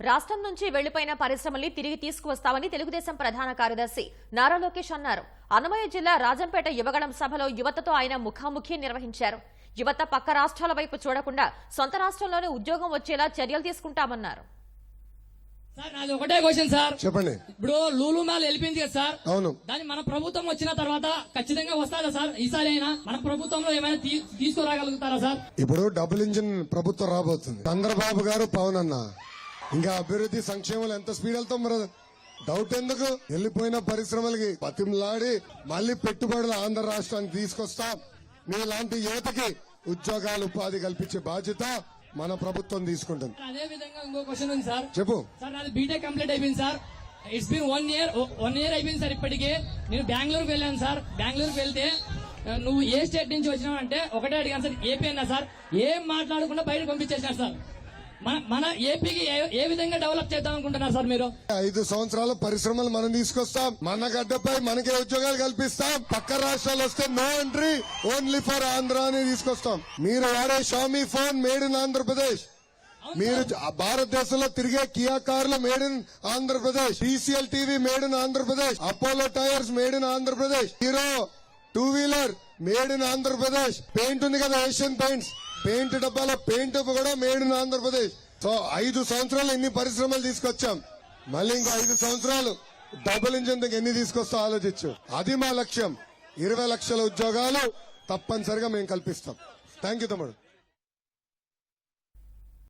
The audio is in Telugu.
రాష్ట్రం నుంచి వెళ్ళిపోయిన పరిశ్రమల్ని తిరిగి తీసుకువస్తామని తెలుగుదేశం ప్రధాన కార్యదర్శి నారా లోకేష్ అన్నారు. అన్నమయ్య జిల్లా రాజంపేట యువగళం సభలో యువతతో ఆయన ముఖాముఖి నిర్వహించారు. యువత పక్క రాష్ట్రాల వైపు చూడకుండా సొంత రాష్ట్రంలోనే ఉద్యోగం వచ్చేలా చర్యలు తీసుకుంటామన్నారు. సార్ నాది ఒకటే క్వశ్చన్ సార్. చెప్పండి. ఇప్పుడు లూలు మాల్ వెళ్ళిపోయింది కదా సార్. అవును. దాన్ని మన ప్రభుత్వం వచ్చిన తర్వాత ఖచ్చితంగా వస్తుందా సార్? ఈసారి అయినా మన ప్రభుత్వంలో ఏమైనా తీసుకురాగలుగుతారా సార్? ఇప్పుడు డబుల్ ఇంజిన్ ప్రభుత్వం రాబోతుంది. చంద్రబాబు గారు పవన్ అన్న. ఇంకా అభివృద్ధి సంక్షేమాలు ఎంత స్పీడ్ వెళ్తాం మరి డౌట్ ఎందుకు? వెళ్ళిపోయిన పరిశ్రమలకి బతిమలాడి మళ్ళీ పెట్టుబడులు ఆంధ్ర రాష్ట్రానికి తీసుకొస్తాం. మీలాంటి యువతకి ఉద్యోగాలు ఉపాధి కల్పించే బాధ్యత మన ప్రభుత్వం తీసుకుంటుంది. అదే విధంగా ఇంకో క్వశ్చన్ ఉంది సార్. చెప్పు. సార్ నాది బీటెక్ కంప్లీట్ అయిపోయింది sir. It's been one year one year అయిపోయింది సార్ ఇప్పటికే. నేను బెంగళూరుకి వెళ్ళాను సార్. బెంగళూరుకి వెళ్తే నువ్వు ఏ స్టేట్ నుంచి వచ్చినావు అంటే ఒకటే అడిగాను సార్. ఏపీ అన్నా సార్. ఏం మాట్లాడకుండా బయట పంపించేశారు సార్. మన ఏపీకి ఏ- విధంగా డెవలప్ చేద్దాం అనుకుంటున్నారు సార్ మీరు? ఐదు సంవత్సరాల పరిశ్రమలు మనం తీసుకొస్తాం. మన గడ్డపై మనకే ఉద్యోగాలు కల్పిస్తాం. పక్క రాష్ట్రాలు వస్తే no entry only for Andhra అని తీసుకొస్తాం. మీరు వాడే Xiaomi phone made in Andhra Pradesh. మీరు భారతదేశంలో తిరిగే కియా కార్లు made in Andhra Pradesh. TCL TV made in Andhra Pradesh. Apollo tyres made in Andhra Pradesh. Hero two wheeler made in Andhra Pradesh. Paint ఉంది కదా ఏషియన్ పెయింట్స్ పెయింట్ డబ్బాలో పెయింట్ కూడా మేడ్ ఇన్ ఆంధ్రప్రదేశ్. సో ఐదు సంవత్సరాలు ఎన్ని పరిశ్రమలు తీసుకొచ్చాం? మళ్ళీ ఇంకా ఐదు సంవత్సరాలు డబుల్ ఇంజిన్ దగ్గర ఎన్ని తీసుకొస్తా ఆలోచించు. అది మా లక్ష్యం. ఇరవై లక్షల ఉద్యోగాలు తప్పనిసరిగా మేము కల్పిస్తాం. థ్యాంక్ యూ తమ్ముడు.